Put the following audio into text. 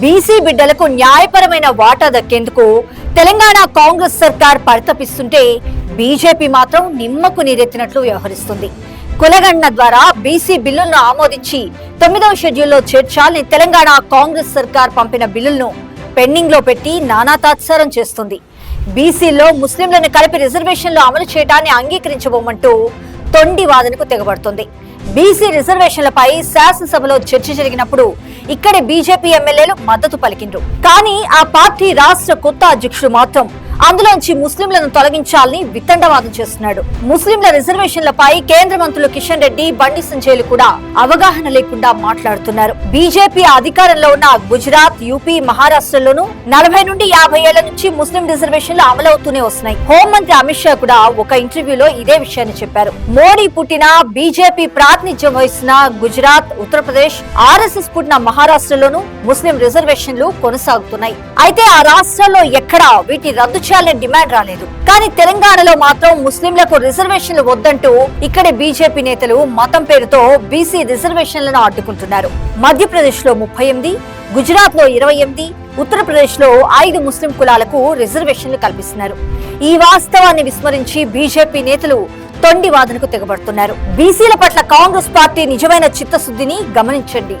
BC బిడ్డలకు న్యాయపరమైన వాటా దక్కేందుకు తెలంగాణ కాంగ్రెస్ సర్కార్ పరితపిస్తుంటే బీజేపీ మాత్రం నిమ్మకు నీరెత్తినట్లు వ్యవహరిస్తుంది. కులగణన ద్వారా బీసీ బిల్లులను ఆమోదించి తొమ్మిదవ షెడ్యూల్లో చేర్చాలని తెలంగాణ కాంగ్రెస్ సర్కార్ పంపిన బిల్లులను పెండింగ్లో పెట్టి నానా తాత్సారం చేస్తుంది. బీసీలో ముస్లింలను కలిపి రిజర్వేషన్లు అమలు చేయడాన్ని అంగీకరించబోమంటూ తొండి వాదనకు తెగబడుతుంది. బీసీ రిజర్వేషన్లపై శాసనసభలో చర్చ జరిగినప్పుడు ఇక్కడి బీజేపీ ఎమ్మెల్యేలు మద్దతు పలికిండ్రు. కానీ ఆ పార్టీ రాష్ట్ర కొత్త అధ్యక్షుడు మాత్రం అందులోంచి ముస్లింలను తొలగించాలని వితండవాదం చేస్తున్నాడు. ముస్లింల రిజర్వేషన్లపై కేంద్ర మంత్రులు కిషన్ రెడ్డి బండి సంజయ్లు కూడా అవగాహన లేకుండా మాట్లాడుతున్నారు. బీజేపీ అధికారంలో ఉన్న గుజరాత్ యూపీ మహారాష్ట్రలోనూ నలభై నుండి యాభై ఏళ్ళ నుంచి ముస్లిం రిజర్వేషన్లు అమలవుతూనే వస్తున్నాయి. హోంమంత్రి అమిత్ షా కూడా ఒక ఇంటర్వ్యూలో ఇదే విషయాన్ని చెప్పారు. మోడీ పుట్టిన బీజేపీ ప్రాతినిధ్యం వహిస్తున్న గుజరాత్ ఉత్తరప్రదేశ్ ఆర్ఎస్ఎస్ పుట్టిన మహారాష్ట్రలోనూ ముస్లిం రిజర్వేషన్లు కొనసాగుతున్నాయి. అయితే ఆ రాష్ట్రాల్లో ఎక్కడా వీటిని రద్దు చేయాలనే డిమాండ్ రాలేదు. కానీ తెలంగాణలో మాత్రం ముస్లింలకు రిజర్వేషన్లు వద్దంటూ ఇక్కడి బీజేపీ నేతలు మతం పేరుతో బీసీ రిజర్వేషన్లను అడ్డుకుంటున్నారు. మధ్యప్రదేశ్లో ముప్పై ఎనిమిది గుజరాత్లో ఇరవై ఎనిమిది ఉత్తరప్రదేశ్లో ఐదు ముస్లిం కులాలకు రిజర్వేషన్లు కల్పిస్తున్నారు. ఈ వాస్తవాన్ని విస్మరించి బీజేపీ నేతలు తొండి వాదనకు తెగబడుతున్నారు. బీసీల పట్ల కాంగ్రెస్ పార్టీ నిజమైన చిత్తశుద్ధిని గమనించండి.